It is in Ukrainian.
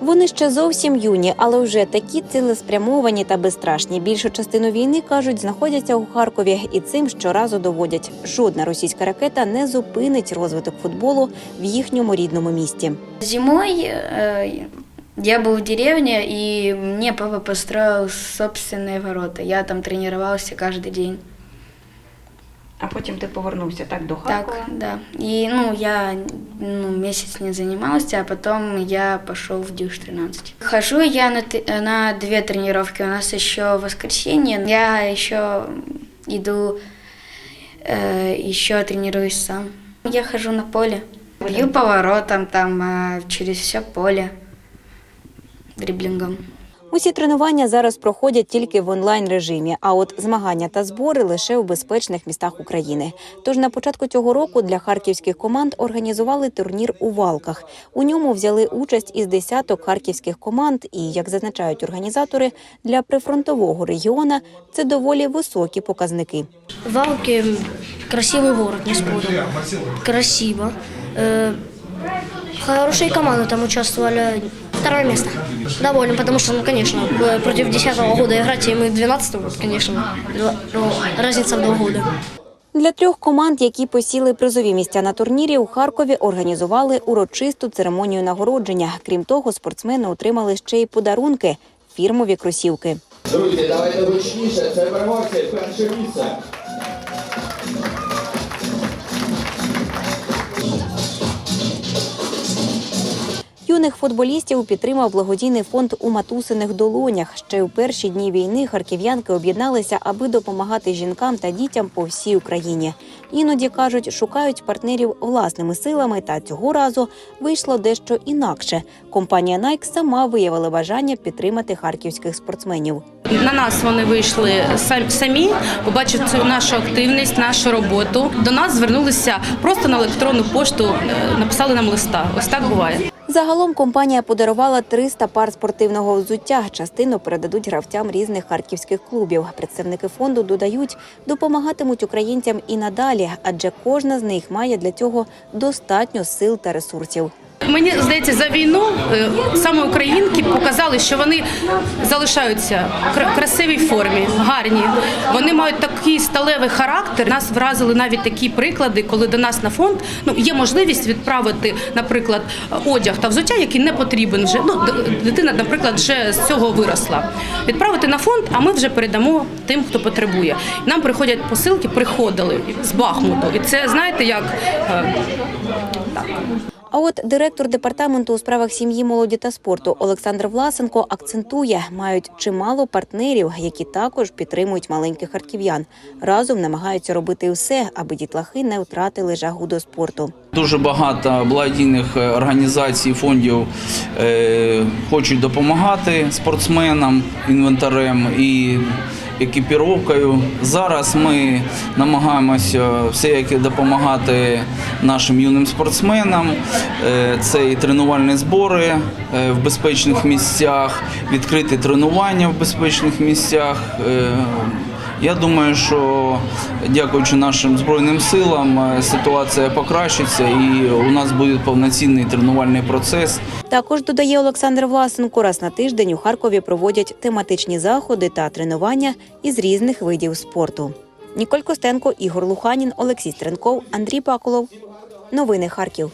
Вони ще зовсім юні, але вже такі цілеспрямовані та безстрашні. Більшу частину війни кажуть, знаходяться у Харкові, і цим щоразу доводять. Жодна російська ракета не зупинить розвиток футболу в їхньому рідному місті. Зимой э, я был в деревне, и мне папа построил собственные ворота. Я там тренировался каждый день. А потім ти повернувся так до Так, да. И ну, я ну, месяц не занимался, а потом я пошел в Дюш 13. Хожу я на, на две тренировки. У нас еще воскресенье. Я еще иду, э, еще тренируюсь сам. Я хожу на поле. Бью поворотом там э, через все поле дриблингом. Усі тренування зараз проходять тільки в онлайн режимі. А от змагання та збори лише у безпечних містах України. Тож на початку цього року для харківських команд організували турнір у Валках. У ньому взяли участь із десяток харківських команд. І як зазначають організатори, для прифронтового регіона це доволі високі показники. Валки – красивый город, не спорю. Красиво. Э, Хорошие команды там участвовали. Второе место. Доволен, потому что, ну, конечно, э, против 10 года играть, и мы 12 год, конечно. Два- ну, Разница в два года. Для трьох команд, які посіли призові місця на турнірі, у Харкові організували урочисту церемонію нагородження. Крім того, спортсмени отримали ще й подарунки фірмові кросівки. Друзі, давайте гучніше, це переможці, перше місце. Юних футболістів підтримав благодійний фонд у матусиних долонях. Ще у перші дні війни харків'янки об'єдналися, аби допомагати жінкам та дітям по всій Україні. Іноді кажуть, шукають партнерів власними силами. Та цього разу вийшло дещо інакше. Компанія Nike сама виявила бажання підтримати харківських спортсменів. На нас вони вийшли сам- самі, побачив цю нашу активність, нашу роботу. До нас звернулися просто на електронну пошту, е, написали нам листа. Ось так буває. Загалом компанія подарувала 300 пар спортивного взуття. Частину передадуть гравцям різних харківських клубів. Представники фонду додають, допомагатимуть українцям і надалі, адже кожна з них має для цього достатньо сил та ресурсів. Мені здається, за війну е, саме українки показали, що вони залишаються в кра- красивій формі, гарні. Вони мають такий сталевий характер. Нас вразили навіть такі приклади, коли до нас на фонд ну є можливість відправити, наприклад, одяг та взуття, який не потрібен вже. Ну дитина, наприклад, вже з цього виросла. Відправити на фонд, а ми вже передамо тим, хто потребує. Нам приходять посилки, приходили з Бахмуту, і це знаєте, як е, А от директор департаменту у справах сім'ї, молоді та спорту Олександр Власенко акцентує, мають чимало партнерів, які також підтримують маленьких харків'ян. Разом намагаються робити все, аби дітлахи не втратили жагу до спорту. Дуже багато благодійних е, організацій, фондів е, хочуть допомагати спортсменам, інвентарем і екіпіровкою. Зараз ми намагаємося все яке допомагати нашим юним спортсменам. Е, Це і тренувальні збори е, в безпечних місцях, відкриті тренування в безпечних місцях. Я думаю, що дякуючи нашим збройним силам, е, ситуація покращиться і у нас буде повноцінний тренувальний процес. Також додає Олександр Власенко, раз на тиждень у Харкові проводять тематичні заходи та тренування із різних видів спорту. Ніколь Костенко, Ігор Луханін, Олексій Стренков, Андрій Паколов. Новини Харків.